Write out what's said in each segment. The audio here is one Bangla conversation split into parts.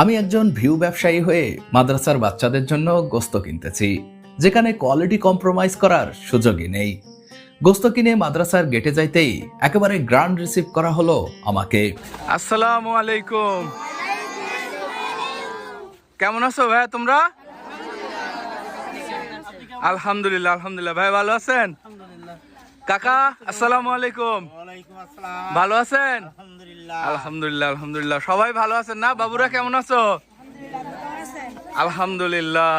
আমি একজন ভিউ ব্যবসায়ী হয়ে মাদ্রাসার বাচ্চাদের জন্য গোস্ত কিনতেছি যেখানে কোয়ালিটি কম্প্রোমাইজ করার সুযোগই নেই। গোস্ত কিনে মাদ্রাসার গেটে যাইতেই একেবারে গ্রান্ড রিসিভ করা হলো আমাকে। আসসালামু আলাইকুম। কেমন আছো ভাই তোমরা? আলহামদুলিল্লাহ আলহামদুলিল্লাহ। ভাই ভালো আছেন? কাকা আসসালামু আলাইকুম। ভালো আছেন? আলহামদুলিল্লাহ। আলহামদুলিল্লাহ আলহামদুলিল্লাহ। সবাই ভালো আছেন না? বাবুরা কেমন আছো? আলহামদুলিল্লাহ।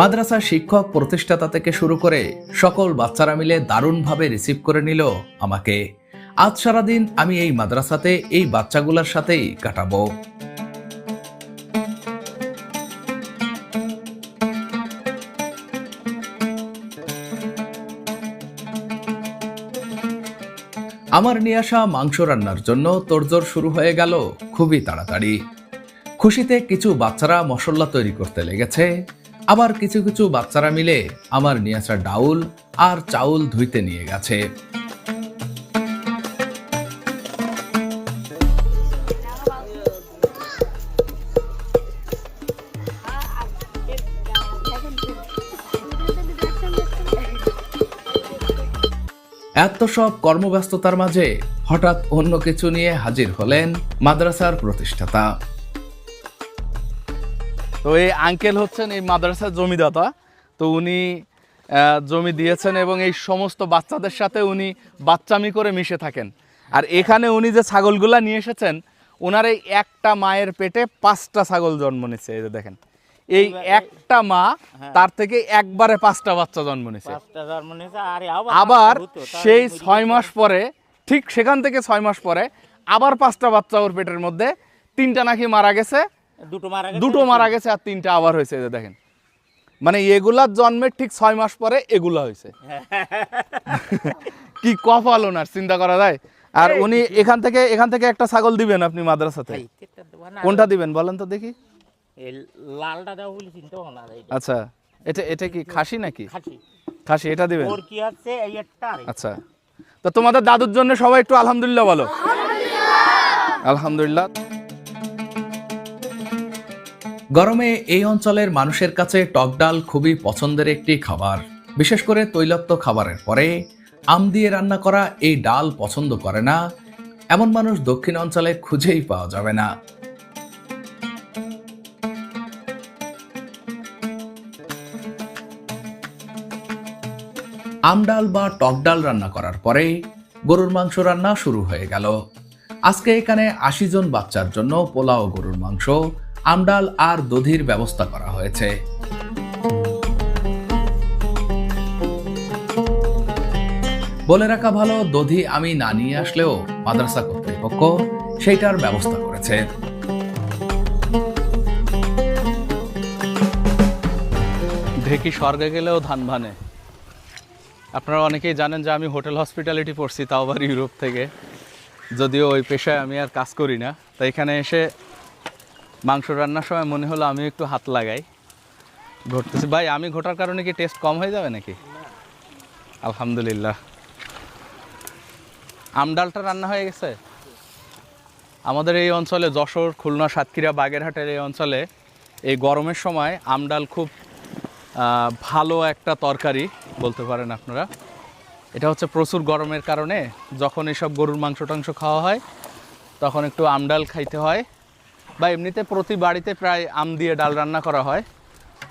মাদ্রাসার শিক্ষক প্রতিষ্ঠাতা থেকে শুরু করে সকল বাচ্চারা মিলে দারুণভাবে রিসিভ করে নিল আমাকে। আজ সারাদিন আমি এই মাদ্রাসাতে এই বাচ্চাগুলোর সাথেই কাটাবো। আমার নিয়ে আসা মাংস রান্নার জন্য তোড়জোড় শুরু হয়ে গেল খুবই তাড়াতাড়ি। খুশিতে কিছু বাচ্চারা মশলা তৈরি করতে লেগেছে। আবার কিছু কিছু বাচ্চারা মিলে আমার নিয়ে আসা ডাউল আর চাউল ধুইতে নিয়ে গেছে। এত সব কর্মব্যস্ততার মাঝে হঠাৎ অন্য কিছু নিয়ে হাজির হলেন মাদ্রাসার প্রতিষ্ঠাতা। তো এই আঙ্কেল হচ্ছেন এই মাদ্রাসার জমিদাতা। তো উনি জমি দিয়েছেন এবং এই সমস্ত বাচ্চাদের সাথে উনি বাচ্চামি করে মিশে থাকেন। আর এখানে উনি যে ছাগলগুলা নিয়ে এসেছেন ওনার এই একটা মায়ের পেটে পাঁচটা ছাগল জন্ম নিচ্ছে, এই যে দেখেন। এই একটা মা তার থেকে একবারে পাঁচটা বাচ্চা জন্ম নিয়েছে আবার সেই ছয় মাস পরে ঠিক সেখান থেকে ছয় মাস পরে আবার পাঁচটা বাচ্চা ওর পেটের মধ্যে তিনটা নাকি মারা গেছে দুটো মারা গেছে দুটো মারা গেছে আর তিনটা আবার হয়েছে যে দেখেন। মানে এগুলার জন্মের ঠিক ছয় মাস পরে এগুলা হয়েছে। কি কপাল ওনার চিন্তা করা যায়? আর উনি এখান থেকে এখান থেকে একটা ছাগল দিবেন আপনি মাদ্রাসাতে। কোনটা দিবেন বলেন তো দেখি। এই লালটা বলে চিন্তা না আচ্ছা এটা এটা কি খাসি নাকি? খাসি। খাসি এটা দিবেন? ওর কি আছে? এই একটা আচ্ছা। তো তোমাদের দাদুর জন্য সবাই একটু আলহামদুলিল্লাহ বলো। আলহামদুলিল্লাহ। গরমে এই অঞ্চলের মানুষের কাছে টক ডাল খুবই পছন্দের একটি খাবার। বিশেষ করে তৈলাক্ত খাবারের পরে আম দিয়ে রান্না করা এই ডাল পছন্দ করে না। এমন মানুষ দক্ষিণ অঞ্চলে খুঁজেই পাওয়া যাবে না। আম ডাল বা টক ডাল রান্না করার পরে গরুর মাংস রান্না শুরু হয়ে গেল। আজকে এখানে আশি জন বাচ্চার জন্য পোলাও গরুর মাংস আমডাল আর দধির ব্যবস্থা করা হয়েছে। বলে রাখা ভালো, দধি আমি না নিয়ে আসলেও মাদ্রাসা কর্তৃপক্ষ সেইটার ব্যবস্থা করেছে। ঢেকি স্বর্গে গেলেও ধান ভানে। আপনারা অনেকেই জানেন যে আমি হোটেল হসপিটালিটি পড়ছি তাও আবার ইউরোপ থেকে। যদিও ওই পেশায় আমি আর কাজ করি না। তো এখানে এসে মাংস রান্নার সময় মনে হলো আমি একটু হাত লাগাই। ঘটতেছি ভাই, আমি ঘটার কারণে কি টেস্ট কম হয়ে যাবে নাকি? আলহামদুলিল্লাহ। আমডালটা রান্না হয়ে গেছে? আমাদের এই অঞ্চলে যশোর, খুলনা, সাতক্ষীরা, বাগেরহাটের এই অঞ্চলে এই গরমের সময় আমডাল খুব ভালো একটা তরকারি বলতে পারেন আপনারা। এটা হচ্ছে প্রচুর গরমের কারণে যখন এসব গরুর মাংস টাংস খাওয়া হয়, তখন একটু আমডাল খাইতে হয় বা এমনিতে প্রতি বাড়িতে প্রায় আম দিয়ে ডাল রান্না করা হয়।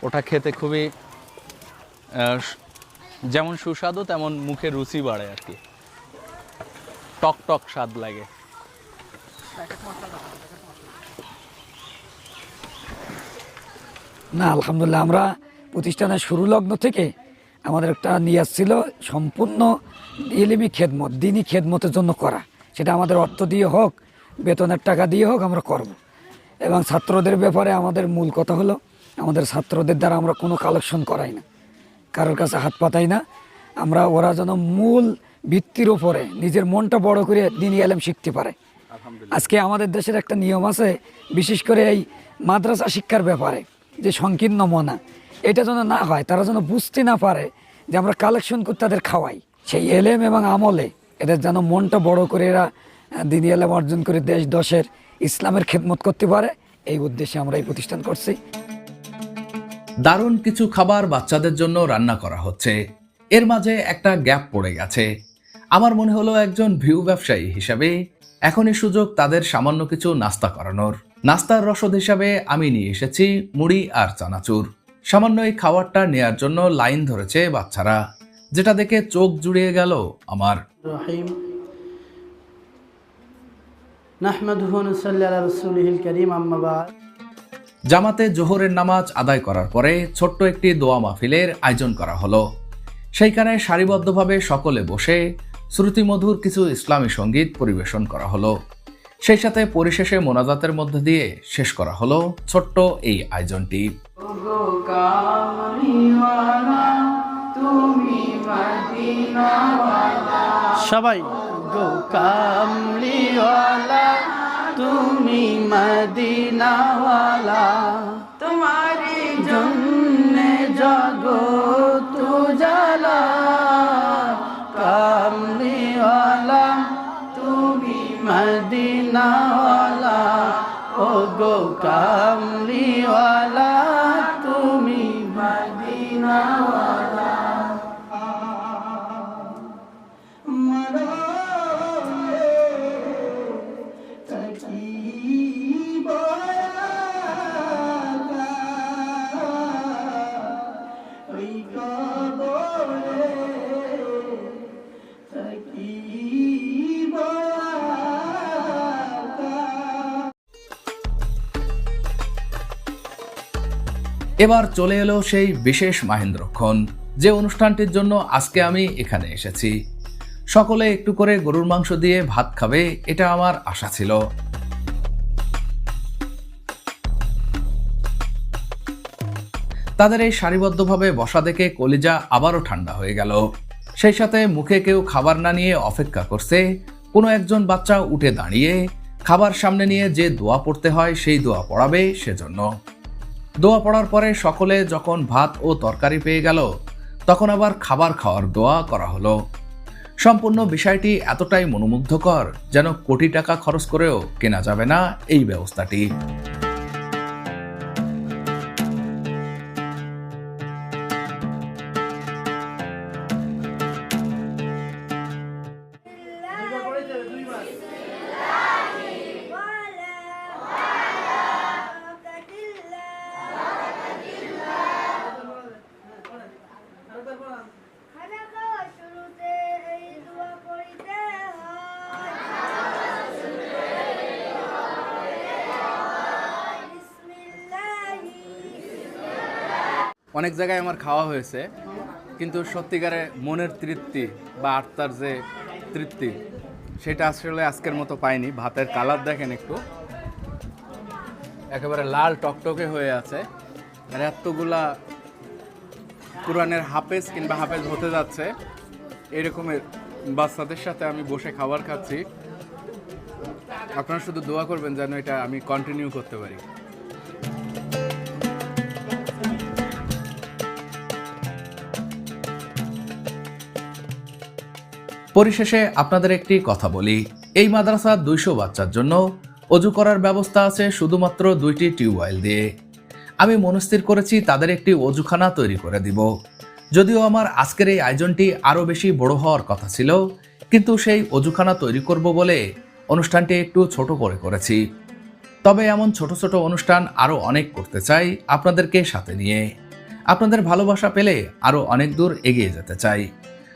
ওটা খেতে খুবই যেমন সুস্বাদু তেমন মুখে রুচি বাড়ে আর কি। টক টক স্বাদ লাগে। না, আলহামদুলিল্লাহ, আমরা প্রতিষ্ঠানের শুরু লগ্ন থেকে আমাদের একটা নিয়াজ ছিল সম্পূর্ণ ইলিমি খেদমত দিনই খেদমতের জন্য করা। সেটা আমাদের অর্থ দিয়ে হোক বেতনের টাকা দিয়ে হোক আমরা করব। এবং ছাত্রদের ব্যাপারে আমাদের মূল কথা হলো আমাদের ছাত্রদের দ্বারা আমরা কোনো কালেকশন করাই না। কারোর কাছে হাত পাতাই না। আমরা ওরা যেন মূল ভিত্তির ওপরে নিজের মনটা বড় করে দিনই আলেম শিখতে পারে। আজকে আমাদের দেশের একটা নিয়ম আছে বিশেষ করে এই মাদ্রাসা শিক্ষার ব্যাপারে যে সংকীর্ণ মনা। এটা যেন না হয়, তারা যেন বুঝতে না পারে যে আমরা কালেকশন করে তাদের খাওয়াই। সেই এলেম এবং আমলে এদের যেন মনটা বড় করে এরা দিনী এলেম অর্জন করে দেশ দশের ইসলামের খেদমত করতে পারে। এই উদ্দেশ্যে আমরা এই প্রতিষ্ঠান করছি। দারুণ কিছু খাবার বাচ্চাদের জন্য রান্না করা হচ্ছে। এর মাঝে একটা গ্যাপ পড়ে গেছে। আমার মনে হলো একজন ভিউ ব্যবসায়ী হিসাবে এখনই সুযোগ তাদের সামান্য কিছু নাস্তা করানোর। নাস্তার রসদ হিসাবে আমি নিয়ে এসেছি মুড়ি আর চানাচুর। সামান্য এই খাবারটা নেয়ার জন্য লাইন ধরেছে বাচ্চারা। যেটা দেখে চোখ জুড়িয়ে গেল আমার। জামাতে জোহরের নামাজ আদায় করার পরে ছোট্ট একটি দোয়া মাহফিলের আয়োজন করা হলো। সেইখানে সারিবদ্ধভাবে সকলে বসে শ্রুতিমধুর কিছু ইসলামী সংগীত পরিবেশন করা হলো। সেই সাথে পরিশেষে মোনাজাতের মধ্যে দিয়ে শেষ করা হলো ছোট্ট এই আয়োজনটি। সবাই। গো কামলিওয়ালা তুমি মদিনাওয়ালা। তোমার জন্য জগত এবার চলে এলো সেই বিশেষ মাহেন্দ্রক্ষণ যে অনুষ্ঠানটির জন্য আজকে আমি এখানে এসেছি। সকলে একটু করে গরুর মাংস দিয়ে ভাত খাবে, এটা আমার আশা ছিল। তাদের এই সারিবদ্ধভাবে বসা দেখে কলিজা আবারও ঠান্ডা হয়ে গেল। সেই সাথে মুখে কেউ খাবার না নিয়ে অপেক্ষা করছে, কোনো একজন বাচ্চা উঠে দাঁড়িয়ে, খাবার সামনে নিয়ে যে দোয়া পড়তে হয় সেই দোয়া পড়াবে সেজন্য। দোয়া পড়ার পরে সকলে যখন ভাত ও তরকারি পেয়ে গেল, তখন আবার খাবার খাওয়ার দোয়া করা হলো। সম্পূর্ণ বিষয়টি এতটাই মনোমুগ্ধকর যেন কোটি টাকা খরচ করেও কেনা যাবে না এই ব্যবস্থাটি। অনেক জায়গায় আমার খাওয়া হয়েছে, কিন্তু সত্যিকারে মনের তৃপ্তি বা আত্মার যে তৃপ্তি, সেটা আসলে আজকের মতো পাইনি। ভাতের কালার দেখেন একটু। একেবারে লাল টকটকে হয়ে আছে। আর এতগুলা কোরআনের হাফেজ কিংবা হাফেজ হতে যাচ্ছে। এরকমের বাচ্চাদের সাথে আমি বসে খাবার খাচ্ছি। আপনারা শুধু দোয়া করবেন যেন এটা আমি কন্টিনিউ করতে পারি। পরিশেষে আপনাদের একটি কথা বলি। এই মাদ্রাসা দুইশো বাচ্চার জন্য অজু করার ব্যবস্থা আছে শুধুমাত্র দুইটি টিউবওয়েল দিয়ে। আমি মনস্থির করেছি তাদের একটি অজুখানা তৈরি করে দিব। যদিও আমার আজকের এই আয়োজনটি আরও বেশি বড় হওয়ার কথা ছিল, কিন্তু সেই অজুখানা তৈরি করব বলে অনুষ্ঠানটি একটু ছোট করে করেছি। তবে এমন ছোট ছোট অনুষ্ঠান আরও অনেক করতে চাই আপনাদেরকে সাথে নিয়ে। আপনাদের ভালোবাসা পেলে আরও অনেক দূর এগিয়ে যেতে চাই।